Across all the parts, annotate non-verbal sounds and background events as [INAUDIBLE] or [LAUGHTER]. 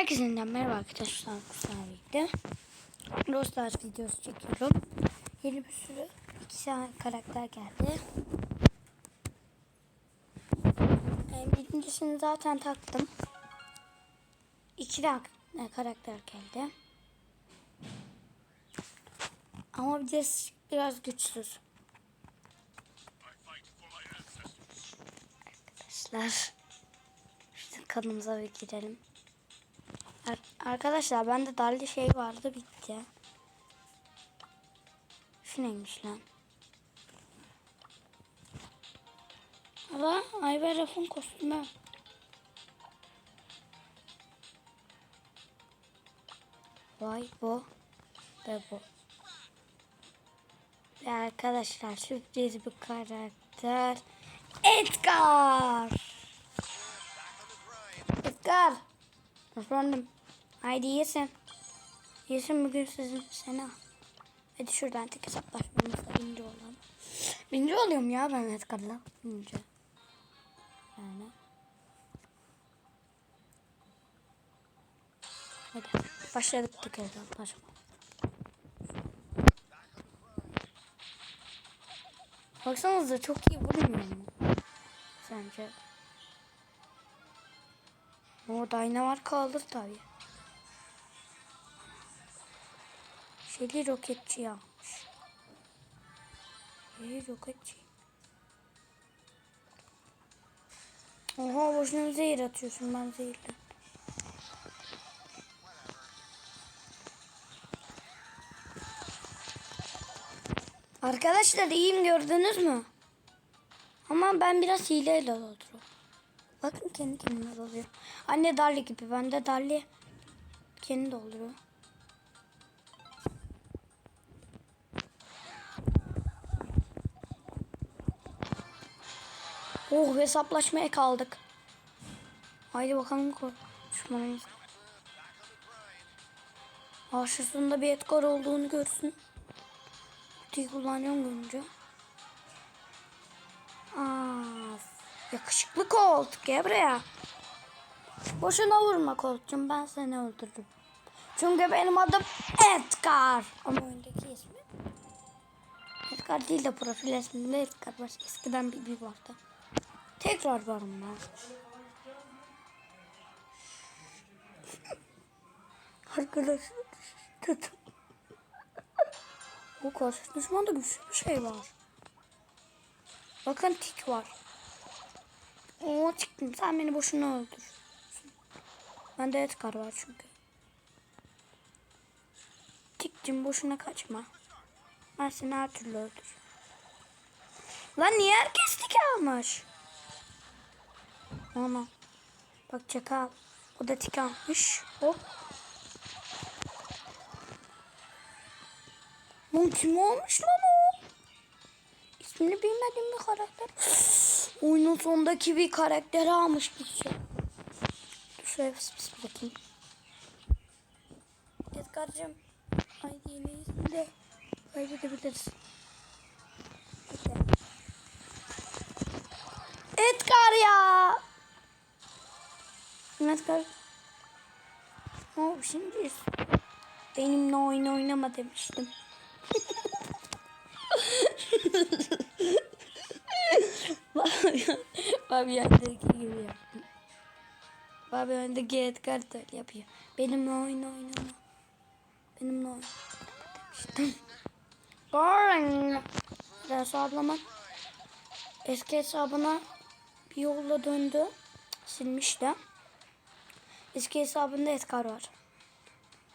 Herkese yeniden merhaba arkadaşlar. Kusarıydı. Brawl Stars videosu çekiyorum. Yeni bir sürü iki tane karakter geldi. Ee, birincisini zaten taktım. İki tane karakter geldi. Ama bir de biraz güçsüz. Arkadaşlar. Şimdi kanımıza bir girelim. Ar- Arkadaşlar bende darlı şey vardı bitti. Şu neymiş lan? Ama Ayber Raf'ın kostümü. Vay bu ve bu. Ve arkadaşlar sürpriz bir karakter. Edgar. Edgar. Efendim. Haydi yesin. Yesin bugün sizin seni al. Hadi şuradan tek hesaplaşmamızda birinci olalım. Birinci oluyorum ya ben Edgar'la. Birinci. Yani. Hadi başladık tek hesaplaşma. Baksanıza çok iyi vurmuyor mu? Sence? O dynamar kaldır tabi. Şeyli roketçi yapmış. Şeyli roketçi. Oha boşuna zehir atıyorsun ben zehirle. Arkadaşlar iyiyim gördünüz mü? Ama ben biraz hileyle dolduruyorum. Bakın kendi kendine doluyor. Anne Darli gibi. Ben de Darli kendi dolduruyor. Oh hesaplaşmaya kaldık. Haydi bakalım düşmanımız. Karşısında bir Edgar olduğunu görsün. Kutuyu kullanıyorum görünce. Aa, yakışıklı Colt. Gel buraya. Boşuna vurma Colt'cum. Ben seni öldürürüm. Çünkü benim adım Edgar. Ama öndeki ismi Edgar değil de profil isminde Edgar var. Eskiden bir bir vardı. Tekrar varım ben. [LAUGHS] Arkadaşlar tutun. O karşı düşmanda güçlü bir şey var. Bakın tik var. Oo çıktım. Sen beni boşuna öldür. Bende Edgar var çünkü. Tikcim boşuna kaçma. Ben seni her türlü öldür. Lan niye herkes tik almış? Ana. Bak çakal. O da tik almış. Hop. Lan kim olmuş lan o? İsmini bilmediğim bir karakter. [GASPS] Oyunun sondaki bir karakteri almış bir şey. Dur şuraya pıs pıs bırakayım. Edgar'cığım. Haydi yine de kaybedebiliriz. Edgar ya. Edgar. O şimdi benimle oyun oynama demiştim. Babi öndeki gibi yaptım. Babi öndeki Edgar da yapıyor. Benimle oyun oynama. Benimle oyun demiştim. Boring. Hesablamak. Eski hesabına bir yolla döndü. Silmiş de. Eski hesabında Edgar var.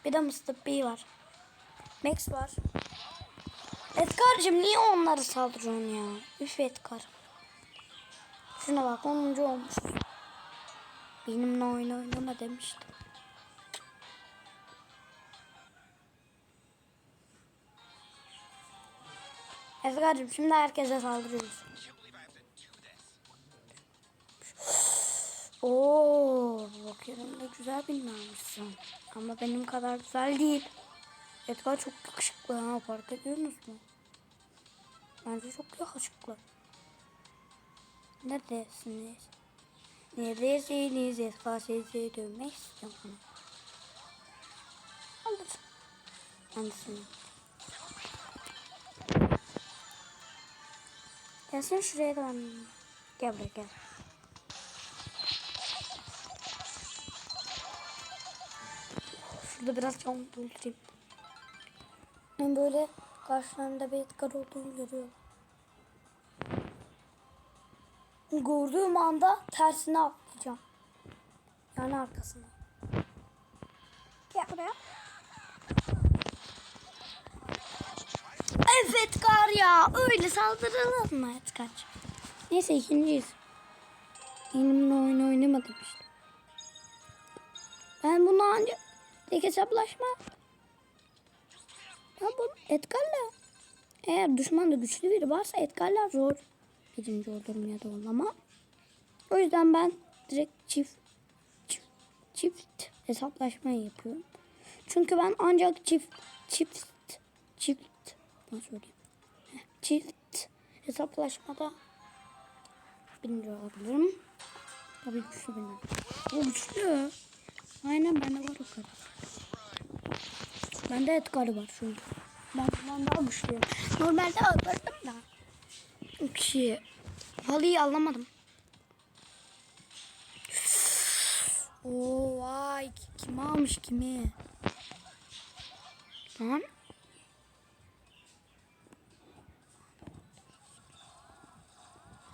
Bir de Mustafa B var. Max var. Edgar'cığım niye onları saldırıyorsun ya? Üf Edgar. Şuna bak 10. olmuş. Benimle oyun oynama demiştim. Edgar'cığım şimdi herkese saldırıyoruz. Oo, bakıyorum da güzel binanmışsın. Ama benim kadar güzel değil. Edgar çok yakışıklı ha fark ediyorsunuz mu? Bence çok yakışıklı. Neredesiniz? Neredesiniz? Edgar sizi dövmek istiyorum. Alır. Anlasın. Gelsin şuraya da. Gel buraya gel. Şurada biraz can doldurayım. Ben böyle karşılarında bir etkar olduğunu görüyorum. Gördüğüm anda tersine atlayacağım. Yani arkasına. Gel buraya. Evet kar ya. Öyle saldırılır mı Edgar? Neyse ikinciyiz. Benimle oyun oynamadım işte. Ben bunu ancak tek hesaplaşma. Ben bu Edgar'la eğer düşmanda güçlü biri varsa Edgar'la zor birinci olurum ya da olamam. O yüzden ben direkt çift çift, çift hesaplaşmayı yapıyorum. Çünkü ben ancak çift çift çift nasıl söyleyeyim? Çift hesaplaşmada birinci olabilirim. Tabii güçlü benim. O güçlü. Aynen bende var o kadar. Bende Edgar var an. Ben bundan daha güçlüyüm. Normalde alırdım da. Ki halıyı alamadım. Oo vay kim almış kimi? Lan.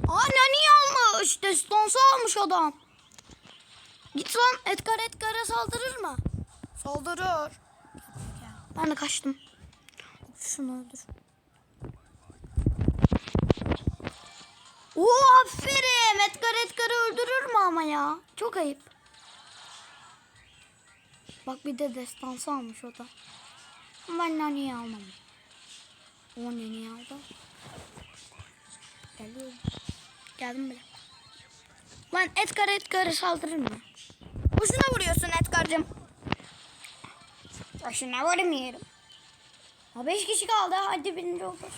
Aa niye almış? Destansı almış adam. Git lan Edgar Edgar'a saldırır mı? Saldırır. Ben de kaçtım. Şunu öldür. Oo aferin. Edgar Edgar'ı öldürür mü ama ya? Çok ayıp. Bak bir de destansı almış o da. Ben Nani'yi almam. O Nani'yi aldı. Geliyorum. Geldim bile. Lan Edgar Edgar'ı saldırır mı? Boşuna vuruyorsun Edgar'cığım. Boşuna vurmuyorum. Ha beş kişi kaldı. Hadi birinci olur.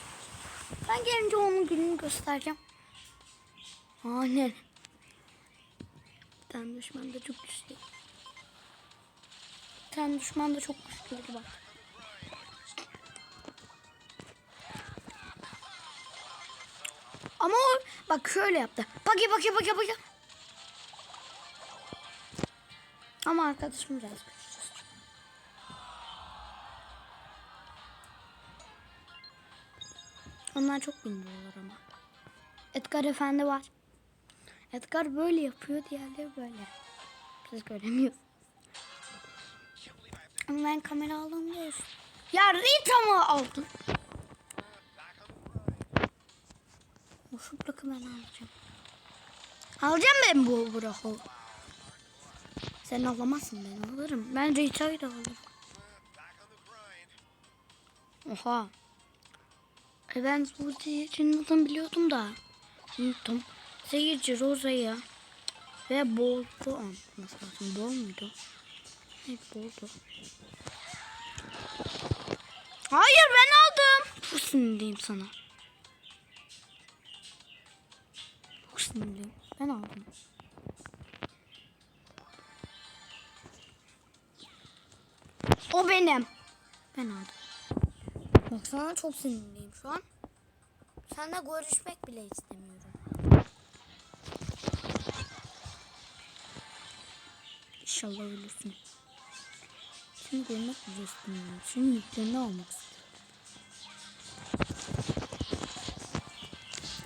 Ben gelince onun gününü göstereceğim. Aynen. Bir tane düşman da çok güçlü. Bir tane düşman da çok güçlü bak. Ama o bak şöyle yaptı. Baki baki baki baki. Ama arkadaşım biraz güçsüz. Onlar çok bilmiyorlar ama. Edgar Efendi var. Edgar böyle yapıyor, diğerleri böyle. Siz göremiyorsunuz. Ama ben kamera diyorsun. Ya Rita mı aldın? O şu bırakı ben alacağım. Alacağım ben bu bırakı. Sen alamazsın ben alırım. Ben Rita'yı da alırım. Oha. E ben seyircinin adını biliyordum da. Unuttum. Seyirci Rosa'yı ve Bolt'u anlatması lazım. Bol muydu? Evet Bolt'u. Hayır ben aldım. Çok sinirliyim sana. Çok sinirliyim. Ben aldım. O benim. Ben aldım. Baksana çok sinirliyim şu an. Seninle görüşmek bile istemiyorum. İnşallah ölürsün. Seni görmek istemiyorum. Senin yüklerini almak istiyorum.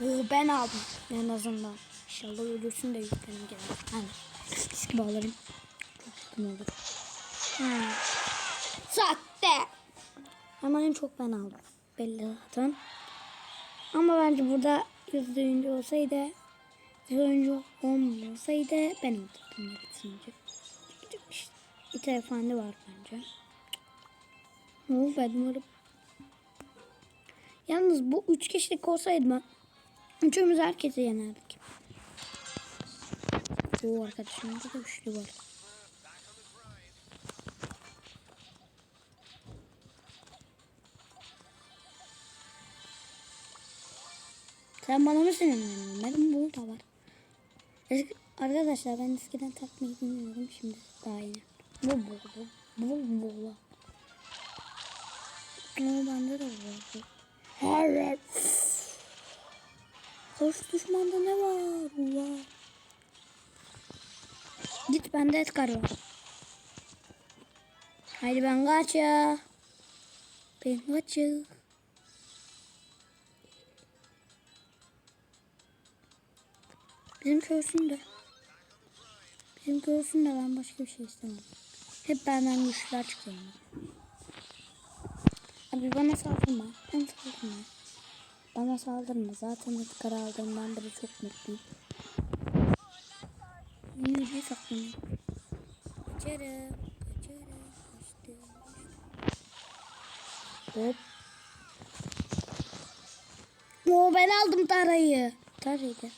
Oo ben aldım en azından. İnşallah ölürsün de yüklerim gelir. Hani eski bağlarım. Çok yakın olur. Ha. Ama en çok ben aldım. Belli zaten. Ama bence burada yüzde oyuncu olsaydı yüzde oyuncu olmasaydı ben alırdım ya bitince. İşte İki efendi var bence. Ne ben umarım. Yalnız bu üç kişilik olsaydı ben üçümüz herkesi yenerdik. Oo arkadaşımda da üçlü var. Sen bana mı sinirleniyorsun? Benim bu da var. Eski, arkadaşlar ben eskiden takmayı bilmiyorum. Şimdi daha iyi. Bu bu bu. Bu bu bu. Oo bende de var. Hayır. Karşı düşmanda ne var? Ulan. Git bende Edgar var. Haydi ben kaç ya. Ben kaçım. Bizim körsün de. Bizim körsün de ben başka bir şey istemem. Hep benden güçler çıkıyor. Abi bana saldırma. Ben saldırma. Bana saldırma. Zaten Edgar aldığımdan beri çok mutluyum. Nereye saklanayım? Kaçarım. Kaçarım. Kaçtım. Hop. Oo ben aldım tarayı. Taraydı.